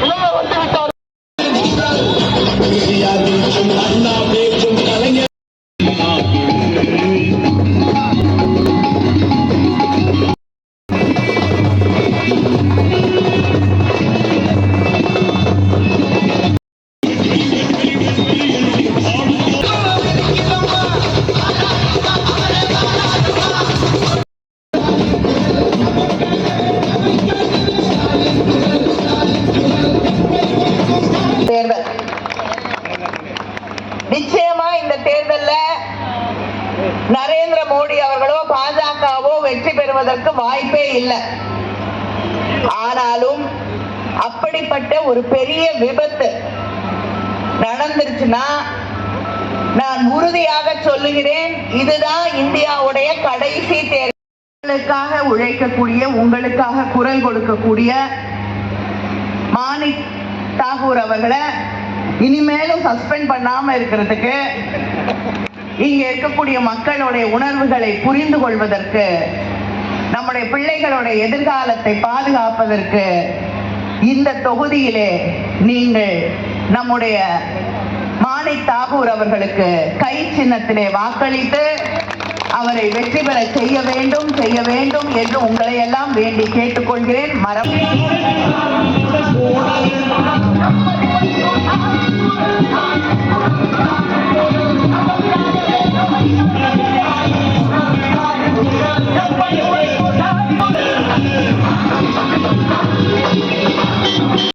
உலக வந்து விட்டார் தேர்தல். நிச்சயமா இந்த தேர்தல்ல நரேந்திர மோடி அவர்களோ பாஜகவோ வெற்றி பெறுவதற்கு வாய்ப்பே இல்லை. ஆனாலும் அப்படிப்பட்ட ஒரு பெரிய விபத்து நடந்துருச்சுன்னா நான் உறுதியாக சொல்லுகிறேன் இதுதான் இந்தியாவுடைய கடைசி தேர்தலுக்காக உழைக்கக்கூடிய உங்களுக்காக குரல் கொடுக்கக்கூடிய மாநில தாகூர் அவர்களை இனிமேலும் சஸ்பெண்ட் பண்ணாம இருக்கிறதுக்கு இங்க இருக்கக்கூடிய மக்களுடைய உணர்வுகளை புரிந்து கொள்வதற்கு நம்முடைய பிள்ளைகளுடைய எதிர்காலத்தை பாதுகாப்பதற்கு இந்த தொகுதியிலே நீங்கள் நம்முடைய மாலை தாகூர் அவர்களுக்கு கை சின்னத்திலே வாக்களித்து அவரை வெற்றி பெற செய்ய வேண்டும் செய்ய வேண்டும் என்று உங்களை எல்லாம் வேண்டி கேட்டுக்கொள்கிறேன். மரம்